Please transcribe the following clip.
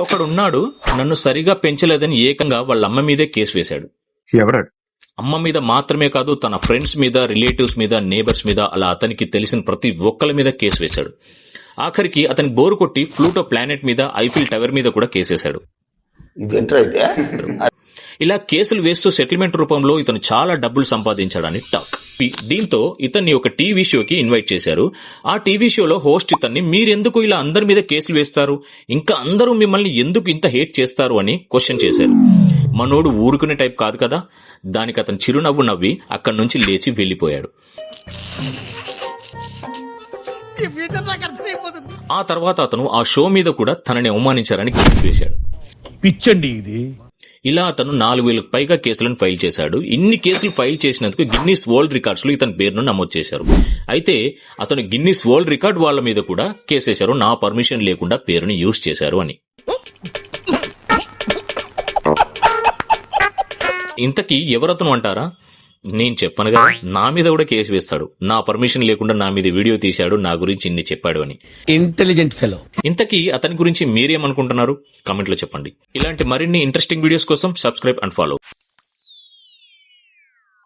ఒకడున్నాడు నన్ను సరిగా పెంచలేదని ఏకంగా వాళ్ళ అమ్మ మీదే కేసు వేశాడు. ఎవరాడు అమ్మ మీద మాత్రమే కాదు తన ఫ్రెండ్స్ మీద రిలేటివ్స్ మీద నేబర్స్ మీద అలా అతనికి తెలిసిన ప్రతి ఒక్కరి మీద కేసు వేశాడు. ఆఖరికి అతనికి బోరు కొట్టి ఫ్లూటో ప్లానెట్ మీద ఐఫిల్ టవర్ మీద కూడా కేసేశాడు. ఇదేంట్రా అయితే. ఇలా కేసులు వేస్తూ సెటిల్మెంట్ రూపంలో ఇతను చాలా డబ్బులు సంపాదించాడని టాక్ పి- దీంతో ఇతన్ని ఒక టీవీ షోకి ఇన్వైట్ చేశారు. ఆ టీవీ షోలో హోస్ట్ ఇతన్ని మీరెందుకు ఇలా అందరి మీద కేసులు వేస్తారు? ఇంకా అందరూ మిమ్మల్ని ఎందుకు ఇంత హేట్ చేస్తారు? అని క్వశ్చన్ చేశారు. మనోడు ఊరుకునే టైప్ కాదు కదా. దానికి అతను చిరునవ్వు నవ్వి అక్కడి నుంచి లేచి వెళ్ళిపోయాడు ఆ తర్వాత అతను ఆ షో మీద కూడా తనని అవమానించారని కేసు వేశాడు. పిచ్చండి ఇది. ఇలా అతను నాలుగు వేలకు పైగా కేసులను ఫైల్ చేశాడు. ఇన్ని కేసులు ఫైల్ చేసినందుకు గిన్నీస్ వరల్డ్ రికార్డ్స్లో ఇతని పేరును నమోదు చేశారు. అయితే అతను గిన్నీస్ వరల్డ్ రికార్డ్ వాళ్ళ మీద కూడా కేసేశారు. నా పర్మిషన్ లేకుండా పేరుని యూజ్ చేశారు అని. ఇంతకీ ఎవరతను అంటారా? నేను చెప్పను కదా నా మీద కూడా కేసు వేస్తాడు. నా పర్మిషన్ లేకుండా నా మీద వీడియో తీశాడు నా గురించి ఇన్ని చెప్పాడు అని. ఇంటెలిజెంట్ ఫెలో ఇంతకీ అతని గురించి మీరేమనుకుంటున్నారు? కామెంట్లో చెప్పండి. ఇలాంటి మరిన్ని ఇంట్రెస్టింగ్ వీడియోస్ కోసం సబ్స్క్రైబ్ అండ్ ఫాలో